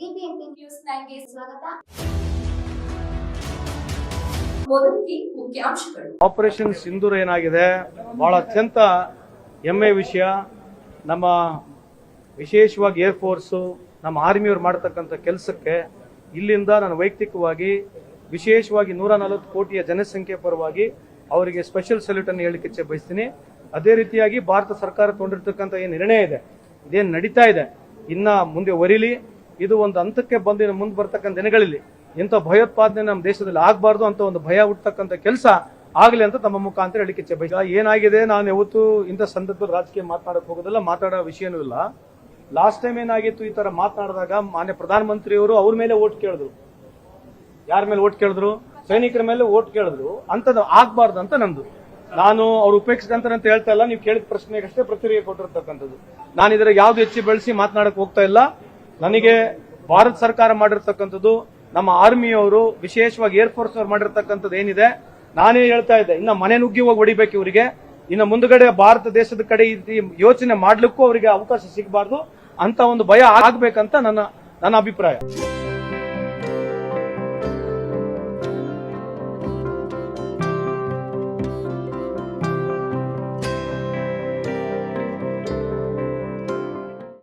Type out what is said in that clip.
BBMP news ನೈನ್ಗೆ ಸ್ವಾಗತ. Operation Sindoor ಏನಾಗಿದೆ? ಬಹಳ ಅತ್ಯಂತ ಹೆಮ್ಮೆ ವಿಷಯ. ನಮ್ಮ ವಿಶೇಷವಾಗಿ ಏರ್ ಫೋರ್ಸು, ನಮ್ಮ ಆರ್ಮಿಯವ್ರು ಮಾಡ್ತಕ್ಕಂಥ ಕೆಲಸಕ್ಕೆ ಇಲ್ಲಿಂದ ನಾನು ವೈಯಕ್ತಿಕವಾಗಿ ವಿಶೇಷವಾಗಿ ನೂರ ನಲವತ್ತು ಕೋಟಿಯ ಜನಸಂಖ್ಯೆ ಪರವಾಗಿ ಅವರಿಗೆ ಸ್ಪೆಷಲ್ ಸಲ್ಯೂಟ್ ಅನ್ನು ಹೇಳಲಿಕ್ಕೆ ಬಯಸ್ತೀನಿ. ಅದೇ ರೀತಿಯಾಗಿ ಭಾರತ ಸರ್ಕಾರ ತೊಗೊಂಡಿರ್ತಕ್ಕಂಥ ಏನು ನಿರ್ಣಯ ಇದೆ. ಇದೇನು ನಡೀತಾ ಇದೆ? ಇನ್ನ ಮುಂದೆ ಒರಿಲಿ ಇದು ಒಂದು ಹಂತಕ್ಕೆ ಬಂದು ಮುಂದೆ ಬರ್ತಕ್ಕಂಥ ದಿನಗಳಲ್ಲಿ ಇಂಥ ಭಯೋತ್ಪಾದನೆ ನಮ್ಮ ದೇಶದಲ್ಲಿ ಆಗಬಾರ್ದು ಅಂತ ಒಂದು ಭಯ ಹುಟ್ಟತಕ್ಕಂಥ ಕೆಲಸ ಆಗಲಿ ಅಂತ ತಮ್ಮ ಮುಖಾಂತರ ಹೇಳಿಕೆ ಬಯಸ ಏನಾಗಿದೆ? ನಾನು ಯಾವತ್ತೂ ಇಂಥ ಸಂದರ್ಭದಲ್ಲಿ ರಾಜಕೀಯ ಮಾತಾಡಕ್ಕೆ ಹೋಗೋದಿಲ್ಲ, ಮಾತಾಡೋ ವಿಷಯನೂ ಇಲ್ಲ. ಲಾಸ್ಟ್ ಟೈಮ್ ಏನಾಗಿತ್ತು ಈ ತರ ಮಾತನಾಡಿದಾಗ ಮಾನ್ಯ ಪ್ರಧಾನಮಂತ್ರಿಯವರು ಅವ್ರ ಮೇಲೆ ಓಟ್ ಕೇಳಿದ್ರು. ಯಾರ ಮೇಲೆ ಓಟ್ ಕೇಳಿದ್ರು? ಸೈನಿಕರ ಮೇಲೆ ಓಟ್ ಕೇಳಿದ್ರು. ಅಂತದ್ದು ಆಗ್ಬಾರ್ದು ಅಂತ ನಂದು. ನಾನು ಅವ್ರು ಅಂತ ಹೇಳ್ತಾ ಇಲ್ಲ. ನೀವು ಕೇಳಿದ ಪ್ರಶ್ನೆಗಷ್ಟೇ ಪ್ರತಿಕ್ರಿಯೆ ಕೊಟ್ಟಿರ್ತಕ್ಕಂಥದ್ದು. ನಾನು ಇದರ ಯಾವ್ದು ಹೆಚ್ಚು ಬೆಳೆಸಿ ಮಾತನಾಡಕ್ಕೆ ಹೋಗ್ತಾ ಇಲ್ಲ. ನನಗೆ ಭಾರತ ಸರ್ಕಾರ ಮಾಡಿರ್ತಕ್ಕಂಥದ್ದು, ನಮ್ಮ ಆರ್ಮಿಯವರು, ವಿಶೇಷವಾಗಿ ಏರ್ ಫೋರ್ಸ್ ಅವ್ರು ಮಾಡಿರ್ತಕ್ಕಂಥದ್ದು ಏನಿದೆ, ನಾನೇ ಹೇಳ್ತಾ ಇದ್ದೆ. ಇನ್ನ ಮನೆ ನುಗ್ಗಿ ಹೋಗಿ ಹೊಡಿಬೇಕು ಇವರಿಗೆ. ಇನ್ನು ಮುಂದುಗಡೆ ಭಾರತ ದೇಶದ ಕಡೆ ಈ ಯೋಚನೆ ಮಾಡ್ಲಿಕ್ಕೂ ಅವರಿಗೆ ಅವಕಾಶ ಸಿಗಬಾರ್ದು. ಅಂತ ಒಂದು ಭಯ ಆಗ್ಬೇಕಂತ ನನ್ನ ನನ್ನ ಅಭಿಪ್ರಾಯ.